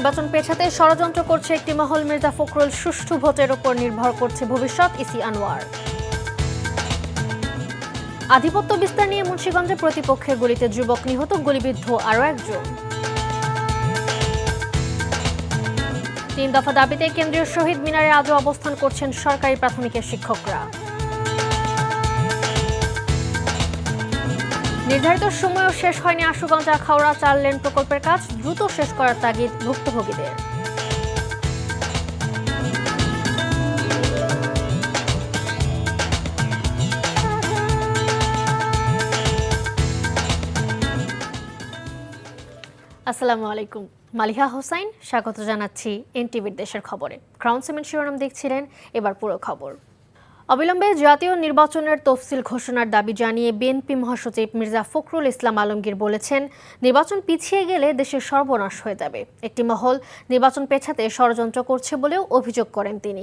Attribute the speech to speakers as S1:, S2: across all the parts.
S1: নির্বাচন পেছাতে ষড়যন্ত্র করছে একটি মহল, মির্জা ফখরুল সুষ্ঠু ভোটের উপর নির্ভর করছে ভবিষ্যৎ, ইসি আনোয়ার। আধিপত্য বিস্তার নিয়ে মুন্সিগঞ্জে প্রতিপক্ষের গুলিতে যুবক নিহত, গুলিবিদ্ধ আরও একজন। তিন দফা দাবিতে কেন্দ্রীয় শহীদ মিনারে আজও অবস্থান করছেন সরকারি প্রাথমিকের শিক্ষকরা। নির্ধারিত সময়ও শেষ হয়নি আশুগঞ্জ আখাউড়া চার লেন প্রকল্পের কাজ, দ্রুত শেষ করার তাগিদ ভুক্তভোগীদের। আসসালামু আলাইকুম। মালিহা হোসাইন, স্বাগত জানাচ্ছি এনটিভির দেশের খবরে। ক্রাউন সিমেন্ট শিরোনাম দেখছিলেন, এবার পুরো খবর। অবিলম্বে জাতীয় নির্বাচনের তফসিল ঘোষণার দাবি জানিয়ে বিএনপি মহাসচিব মির্জা ফখরুল ইসলাম আলমগীর বলেছেন, নির্বাচন পিছিয়ে গেলে দেশের সর্বনাশ হয়ে যাবে। একটি মহল নির্বাচন পেছাতে ষড়যন্ত্র করছে বলেও অভিযোগ করেন তিনি।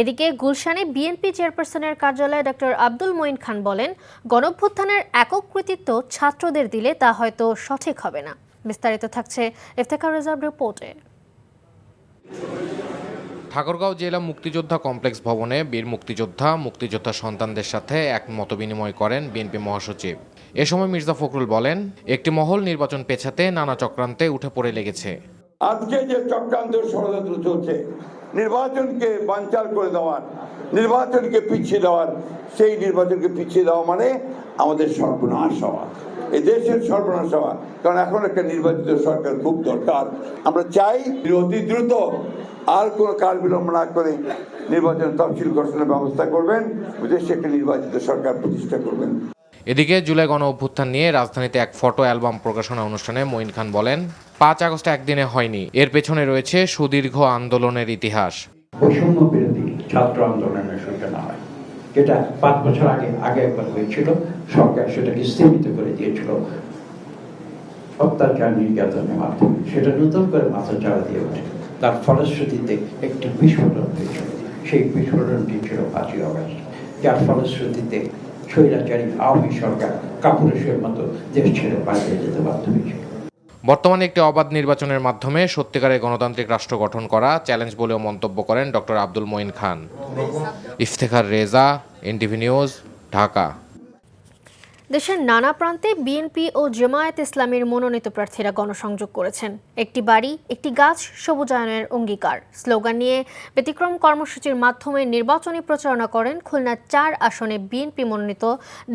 S1: এদিকে গুলশানে বিএনপি চেয়ারপারসনের কার্যালয়ে ডক্টর আব্দুল মঈন খান বলেন, গণভ্যুত্থানের একক কৃতিত্ব ছাত্রদের দিলে তা হয়তো সঠিক হবে না। বিস্তারিত থাকছে ইফতেখার রিজার্ভ রিপোর্টে।
S2: ঠাকুরগাঁও জেলা মুক্তিযোদ্ধা কমপ্লেক্স ভবনে বীর মুক্তিযোদ্ধা মুক্তিযোদ্ধা সন্তানদের সাথে এক মতবিনিময় করেন বিএনপি মহাসচিব। এ সময় মির্জা ফখরুল বলেন, একটি মহল নির্বাচন পেছাতে নানা চক্রান্তে উঠে পড়ে লেগেছে।
S3: আজকে যে চক্রান্ত ষড়যন্ত্র চলছে, নির্বাচনকে বানচাল করে দেওয়ার, নির্বাচনকে পিছিয়ে দেওয়ার, সেই নির্বাচনকে পিছিয়ে দেওয়া মানে আমাদের সর্বনাশ হওয়া। এই দেশের সর্বনাশ হওয়া। কারণ এখন একটা নির্বাচিত সরকার খুব দরকার। আমরা চাই অতি দ্রুত আর কোনো কাল বিলম্ব না করে নির্বাচন তফসিল ঘোষণার ব্যবস্থা করবেন দেশে একটা নির্বাচিত সরকার প্রতিষ্ঠা করবেন।
S2: এদিকে জুলাই গণ অভ্যুত্থান নিয়ে রাজধানীতে এক ফটো অ্যালবাম প্রকাশনা অনুষ্ঠানে মঈন খান বলেন পাঁচ আগস্ট একদিনে হয়নি এর পেছনে রয়েছে সুদীর্ঘ আন্দোলনের ইতিহাস।
S4: বৈষম্য বিরোধী ছাত্র আন্দোলনের সূচনা হয়। যেটা পাঁচ বছর আগে আগে একবার হয়েছিল সরকার সেটাকে স্থগিত করে দিয়েছিল। অত্যাচার নির্যাতনের মাধ্যমে। সেটা নতুন করে মাথা চাড়া দিয়ে ওঠে তার ফলশ্রুতিতে একটি বিস্ফোরণ হয়েছিল। সেই বিস্ফোরণটি ছিল পাঁচই অগস্ট। যার ফলশ্রুতিতে স্বৈরাচারী আওয়ামী সরকার কাপুরুষের মতো দেশ ছেড়ে পালিয়ে যেতে বাধ্য হয়েছিল।
S2: বর্তমানে একটি অবাধ নির্বাচনের মাধ্যমে সত্যিকারের গণতান্ত্রিক রাষ্ট্র গঠন করা চ্যালেঞ্জ বলেও মন্তব্য করেন doctor Abdul Moin Khan. Iftekhar Reza NTV news Dhaka.
S1: দেশের নানা প্রান্তে বিএনপি ও জামায়াত ইসলামের মনোনীত প্রার্থীরা গণসংযোগ করেছেন। একটি বাড়ি, একটি গাছ সবুজায়নের অঙ্গীকার। স্লোগান নিয়ে ব্যতিক্রম কর্মসূচির মাধ্যমে নির্বাচনী প্রচারণা করেন খুলনার চার আসনে বিএনপি মনোনীত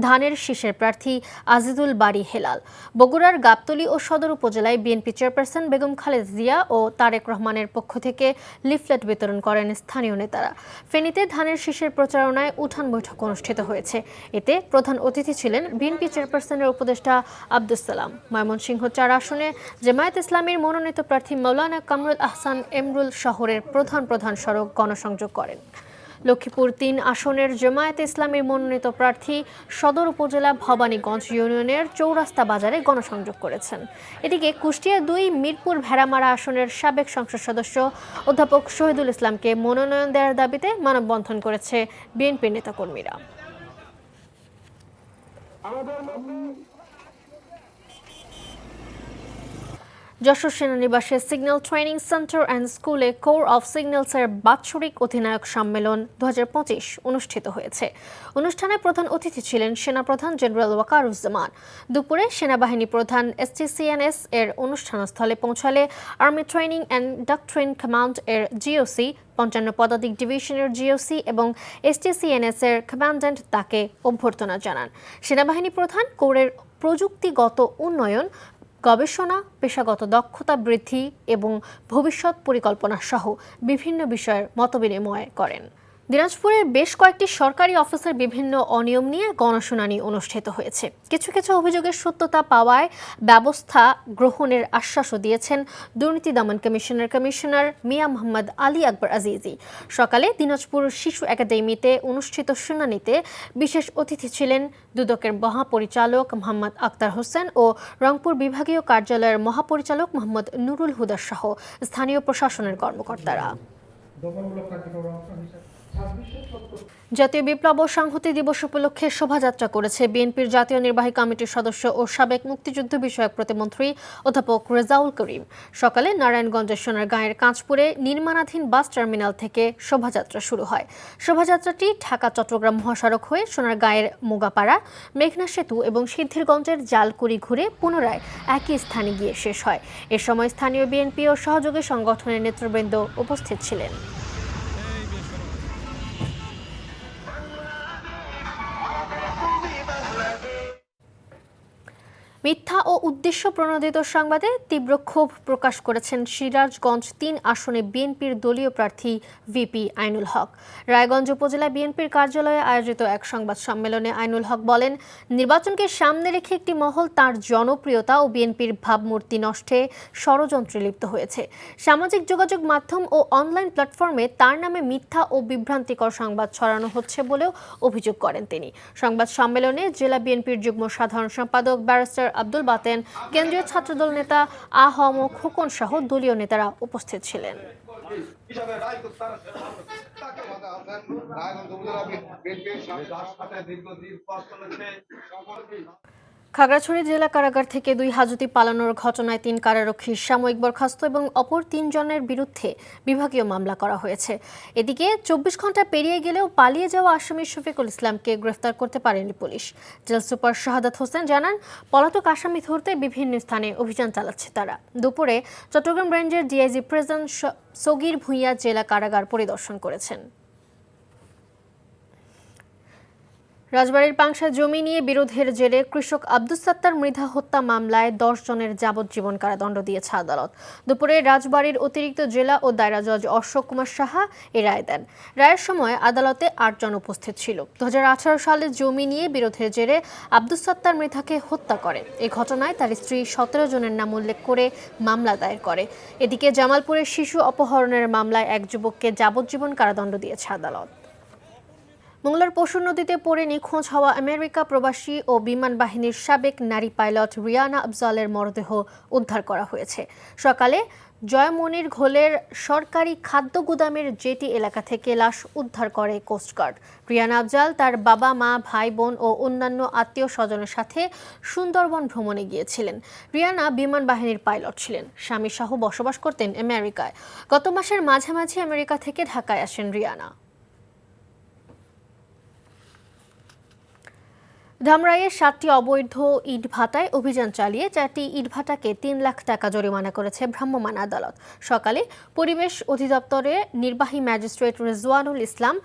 S1: ধানের শীষের প্রার্থী আজিদুল বাড়ি হেলাল। বগুড়ার গাবতলী ও সদর উপজেলায় বিএনপি চেয়ারপারসন বেগম খালেদ জিয়া ও তারেক রহমানের পক্ষ থেকে লিফলেট বিতরণ করেন স্থানীয় নেতারা। ফেনীতে ধানের শীষের প্রচারণায় উঠান বৈঠক অনুষ্ঠিত হয়েছে। এতে প্রধান অতিথি ছিলেন বিএনপি চেয়ারপারসনের উপদেষ্টা আব্দুস সালাম। ময়মনসিংহ চার আসনে জামায়াত ইসলামের মনোনীত প্রার্থী মৌলানা কামরুল আহসান এমরুল শহরের প্রধান প্রধান সড়ক গণসংযোগ করেন। লক্ষ্মীপুর তিন আসনের জামায়াত ইসলামের মনোনীত প্রার্থী সদর উপজেলা ভবানীগঞ্জ ইউনিয়নের চৌরাস্তা বাজারে গণসংযোগ করেছেন। এদিকে কুষ্টিয়া দুই মিরপুর ভেড়ামারা আসনের সাবেক সংসদ সদস্য অধ্যাপক শহীদুল ইসলামকে মনোনয়ন দেওয়ার দাবিতে মানববন্ধন করেছে বিএনপির নেতাকর্মীরা। যশোর সেনানিবাসে সিগন্যাল ট্রেনিং সেন্টার অ্যান্ড স্কুলে কোর অফ সিগন্যালসের বাৎসরিক অধিনায়ক সম্মেলন দুহাজার পঁচিশ অনুষ্ঠিত হয়েছে। অনুষ্ঠানে প্রধান অতিথি ছিলেন সেনাপ্রধান জেনারেল ওয়াকারুজ্জামান। দুপুরে সেনাবাহিনী প্রধান এসটিসিএনএস এর অনুষ্ঠানস্থলে পৌঁছালে army training and doctrine command এর জিওসি পঞ্চান্ন পদাতিক ডিভিশনের জিওসি এবং এসটিসিএনএস এর কমান্ড্যান্ট তাকে অভ্যর্থনা জানান। সেনাবাহিনী প্রধান কোরের প্রযুক্তিগত উন্নয়ন গবেষণা পেশাগত দক্ষতা বৃদ্ধি এবং ভবিষ্যৎ পরিকল্পনা সহ বিভিন্ন বিষয়ের মতবিনিময় করেন। দিনাজপুরের বেশ কয়েকটি সরকারি অফিসের বিভিন্ন অনিয়ম নিয়ে গণশুনানি অনুষ্ঠিত হয়েছে। কিছু কিছু অভিযোগের সত্যতা পাওয়ায় ব্যবস্থা গ্রহণের আশ্বাসও দিয়েছেন দুর্নীতি দমন কমিশনের কমিশনার মিয়া মোহাম্মদ আলী আকবর আজিজি। সকালে দিনাজপুর শিশু একাডেমিতে অনুষ্ঠিত শুনানিতে বিশেষ অতিথি ছিলেন দুদকের মহাপরিচালক মোহাম্মদ আক্তার হোসেন ও রংপুর বিভাগীয় কার্যালয়ের মহাপরিচালক মোহাম্মদ নুরুল হুদা সহ স্থানীয় প্রশাসনের কর্মকর্তারা। জাতীয় বিপ্লব ও সংহতি দিবস উপলক্ষে শোভাযাত্রা করেছে বিএনপির জাতীয় নির্বাহী কমিটির সদস্য ও সাবেক মুক্তিযুদ্ধ বিষয়ক প্রতিমন্ত্রী অধ্যাপক রেজাউল করিম। সকালে নারায়ণগঞ্জের সোনারগাঁয়ের কাঁচপুরে নির্মাণাধীন বাস টার্মিনাল থেকে শোভাযাত্রা শুরু হয়। শোভাযাত্রাটি ঢাকা, চট্টগ্রাম মহাসড়ক হয়ে সোনারগাঁয়ের মুগাপাড়া, মেঘনা সেতু এবং সিদ্ধিরগঞ্জের জালকুড়ি ঘুরে পুনরায় একই স্থানে গিয়ে শেষ হয়। এ সময় স্থানীয় বিএনপি ও সহযোগী সংগঠনের নেতৃবৃন্দ উপস্থিত ছিলেন। মিথ্যা ও উদ্দেশ্য প্রণোদিত সংবাদে তীব্র ক্ষোভ প্রকাশ করেছেন সিরাজগঞ্জ তিন আসনে বিএনপির দলীয় প্রার্থী ভিপি আইনুল হক। রায়গঞ্জ উপজেলা বিএনপির কার্যালয়ে আয়োজিত এক সংবাদ সম্মেলনে আইনুল হক বলেন, নির্বাচনকে সামনে রেখে একটি মহল তার জনপ্রিয়তা ও বিএনপির ভাবমূর্তি নষ্টে ষড়যন্ত্রে লিপ্ত হয়েছে। সামাজিক যোগাযোগ মাধ্যম ও অনলাইন প্ল্যাটফর্মে তার নামে মিথ্যা ও বিভ্রান্তিকর সংবাদ ছড়ানো হচ্ছে বলেও অভিযোগ করেন তিনি। সংবাদ সম্মেলনে জেলা বিএনপির যুগ্ম সাধারণ সম্পাদক, ব্যারিস্টার আব্দুল বাতেন কেন্দ্রীয় ছাত্রদল নেতা আহম ও খোকন সহ দলীয় নেতারা উপস্থিত ছিলেন। খাগড়াছড়ি জেলা কারাগার থেকে দুই হাজতি পালানোর ঘটনায় তিন কারারক্ষীর সাময়িক বরখাস্ত এবং অপর তিনজনের বিরুদ্ধে বিভাগীয় মামলা করা হয়েছে। এদিকে চব্বিশ ঘণ্টা পেরিয়ে গেলেও পালিয়ে যাওয়া আসামি শফিকুল ইসলামকে গ্রেফতার করতে পারেনি police. Jail super Shahadat Hossain জানান, পলাতক আসামি ধরতে বিভিন্ন স্থানে অভিযান চালাচ্ছে তারা। দুপুরে চট্টগ্রাম রেঞ্জের ডিআইজি প্রেসিডেন্ট সগির ভূঁইয়া জেলা কারাগার পরিদর্শন করেছেন। রাজবাড়ীর পাংশা জমি নিয়ে বিরোধের জেরে কৃষক আব্দুস সাত্তার মৃধা হত্যা মামলায় দশ জনের যাবজ্জীবন কারাদণ্ড দিয়েছে আদালত। দুপুরে রাজবাড়ির অতিরিক্ত জেলা ও দায়রা জজ অশোক কুমার সাহা এ রায় দেন। রায়ের সময় আদালতে আটজন উপস্থিত ছিল। দু হাজার আঠারো সালে জমি নিয়ে বিরোধের জেরে আব্দুস সাত্তার মৃধাকে হত্যা করে। এ ঘটনায় তার স্ত্রী সতেরো জনের নাম উল্লেখ করে মামলা দায়ের করে। এদিকে জামালপুরের শিশু অপহরণের মামলায় এক যুবককে যাবজ্জীবন কারাদণ্ড দিয়েছে আদালত। মংলার পশু নদীতে পড়ে নিখোঁজ হওয়া আমেরিকা প্রবাসী ও বিমান বাহিনীর সাবেক নারী পাইলট রিয়ানা আফজালের মরদেহ উদ্ধার করা হয়েছে। সকালে জয়মনির ঘোলের সরকারি খাদ্য গুদামের জেটি এলাকা থেকে লাশ উদ্ধার করে কোস্টগার্ড রিয়ানা আফজাল তার বাবা, মা, ভাই, বোন ও অন্যান্য আত্মীয় স্বজনের সাথে সুন্দরবন ভ্রমণে গিয়েছিলেন। রিয়ানা বিমান বাহিনীর পাইলট ছিলেন। স্বামী সহ বসবাস করতেন আমেরিকায়। গত মাসের মাঝামাঝি আমেরিকা থেকে ঢাকায় আসেন রিয়ানা। ধামরাইয়ের সাতটি অবৈধ ইট ভাটায় অভিযান চালিয়ে চারটি ইট ভাটাকে তিন লাখ টাকা জরিমানা করেছে ভ্রাম্যমাণ আদালত। সকালে পরিবেশ অধিদপ্তরের নির্বাহী ম্যাজিস্ট্রেট রেজওয়ানুল ইসলাম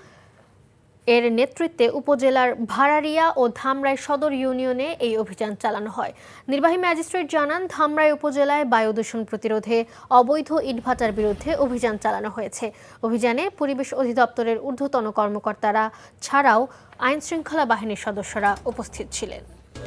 S1: এর নেতৃত্বে উপজেলার ভাড়ারিয়া ও ধামরাই সদর ইউনিয়নে এই অভিযান চালানো হয়। নির্বাহী ম্যাজিস্ট্রেট জানান, ধামরাই উপজেলায় বায়ু দূষণ প্রতিরোধে অবৈধ ইটভাটার বিরুদ্ধে অভিযান চালানো হয়েছে। অভিযানে পরিবেশ অধিদপ্তরের ঊর্ধ্বতন কর্মকর্তারা ছাড়াও আইনশৃঙ্খলা বাহিনীর সদস্যরা উপস্থিত ছিলেন।